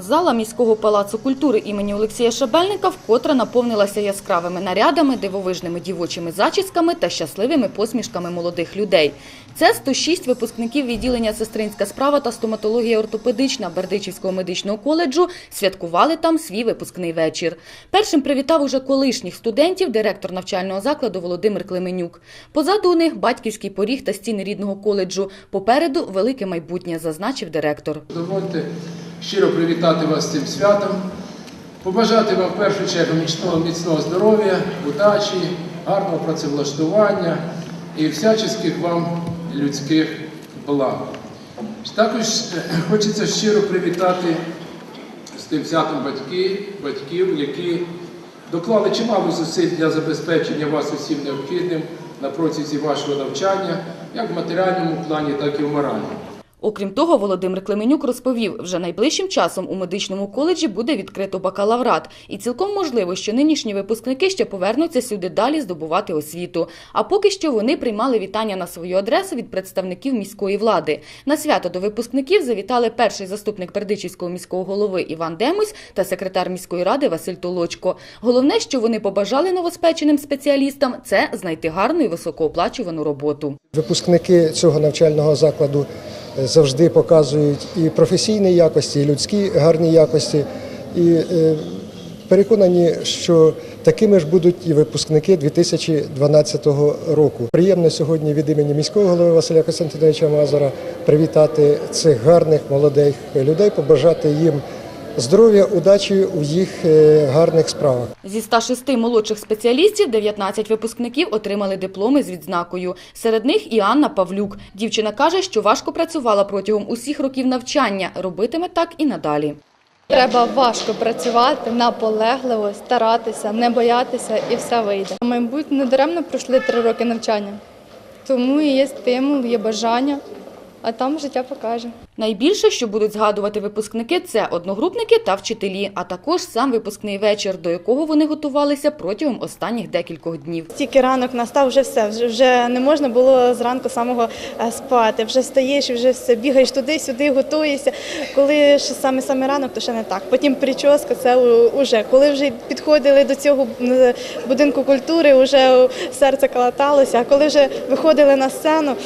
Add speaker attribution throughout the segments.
Speaker 1: Зала міського палацу культури імені Олексія Шабельника вкотре наповнилася яскравими нарядами, дивовижними дівочими зачісками та щасливими посмішками молодих людей. Це 106 випускників відділення сестринська справа та стоматологія ортопедична Бердичівського медичного коледжу святкували там свій випускний вечір. Першим привітав уже колишніх студентів директор навчального закладу Володимир Клеменюк. Позаду у них батьківський поріг та стіни рідного коледжу. Попереду велике майбутнє, зазначив директор.
Speaker 2: Дозвольте щиро привітати вас з цим святом, побажати вам в першу чергу міцного, міцного здоров'я, удачі, гарного працевлаштування і всяческих вам людських благ. Також е, хочеться щиро привітати з тим святом батьки, батьків, які доклали чимало зусиль для забезпечення вас усім необхідним на протязі вашого навчання, як в матеріальному плані, так і в моральному.
Speaker 1: Окрім того, Володимир Клеменюк розповів, вже найближчим часом у медичному коледжі буде відкрито бакалаврат. І цілком можливо, що нинішні випускники ще повернуться сюди далі здобувати освіту. А поки що вони приймали вітання на свою адресу від представників міської влади. На свято до випускників завітали перший заступник Бердичівського міського голови Іван Демусь та секретар міської ради Василь Толочко. Головне, що вони побажали новоспеченим спеціалістам, це знайти гарну і високооплачувану роботу.
Speaker 3: Випускники цього навчального закладу завжди показують і професійні якості, і людські гарні якості. І е, переконані, що такими ж будуть і випускники 2012 року. Приємно сьогодні від імені міського голови Василя Костянтиновича Мазара привітати цих гарних молодих людей, побажати їм здоров'я, удачі у їх е, гарних справах.
Speaker 1: Зі 106 молодших спеціалістів 19 випускників отримали дипломи з відзнакою. Серед них і Анна Павлюк. Дівчина каже, що важко працювала протягом усіх років навчання, робитиме так і надалі.
Speaker 4: Треба важко працювати, наполегливо, старатися, не боятися і все вийде. Мабуть, не даремно пройшли три роки навчання. Тому і є стимул, є бажання, а там життя покаже.
Speaker 1: Найбільше, що будуть згадувати випускники, це одногрупники та вчителі, а також сам випускний вечір, до якого вони готувалися протягом останніх декількох днів.
Speaker 5: Тільки ранок настав, вже все. Вже, не можна було зранку самого е, спати. Вже встаєш, і вже все бігаєш туди, сюди, готуєшся. Коли ще саме саме ранок, то ще не так. Потім прическа, це уже. Коли вже підходили до цього будинку культури, вже серце калаталося. А коли вже виходили на сцену,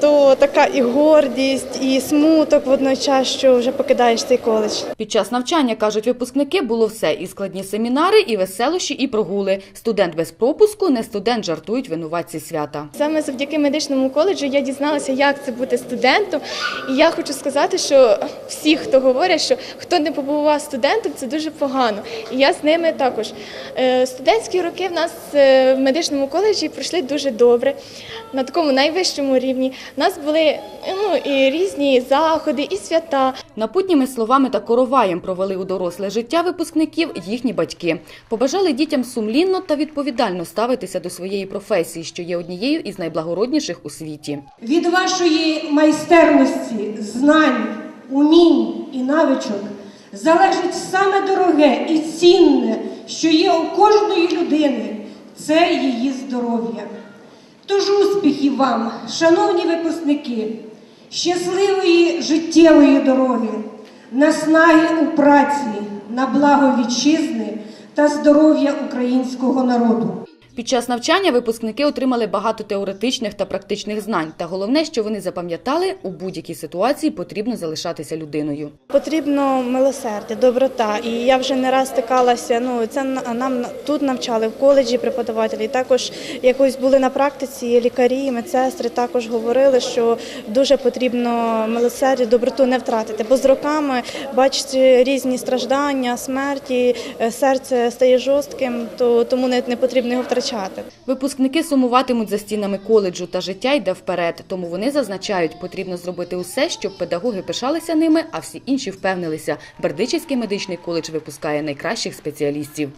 Speaker 5: то така і гордість, і смуток водночас, що вже покидаєш цей коледж.
Speaker 1: Під час навчання, кажуть випускники, було все – і складні семінари, і веселощі, і прогули. Студент без пропуску, не студент, жартують винуватці свята.
Speaker 4: Саме завдяки медичному коледжу я дізналася, як це бути студентом. І я хочу сказати, що всі, хто говорять, що хто не побував студентом, це дуже погано. І я з ними також. Е, Студентські роки в нас е, в медичному коледжі пройшли дуже добре, на такому найвищому рівні. У нас були ну, і різні заходи, і свята.
Speaker 1: Напутніми словами та короваєм провели у доросле життя випускників їхні батьки. Побажали дітям сумлінно та відповідально ставитися до своєї професії, що є однією із найблагородніших у світі.
Speaker 6: Від вашої майстерності, знань, умінь і навичок залежить саме дороге і цінне, що є у кожної людини це її здоров'я. Тож успіхів вам, шановні випускники, щасливої життєвої дороги, наснаги у праці, на благо вітчизни та здоров'я українського народу.
Speaker 1: Під час навчання випускники отримали багато теоретичних та практичних знань. Та головне, що вони запам'ятали, у будь-якій ситуації потрібно залишатися людиною.
Speaker 5: Потрібно милосердя, доброта. І я вже не раз стикалася. Ну це нам тут навчали в коледжі преподавателі. Також якось були на практиці лікарі, медсестри також говорили, що дуже потрібно милосердя, доброту не втратити. Бо з роками бачите різні страждання, смерті, е, серце стає жорстким, то тому не, не потрібно його втрачати.
Speaker 1: Випускники сумуватимуть за стінами коледжу та життя йде вперед. Тому вони зазначають, потрібно зробити усе, щоб педагоги пишалися ними, а всі інші впевнилися. Бердичівський медичний коледж випускає найкращих спеціалістів.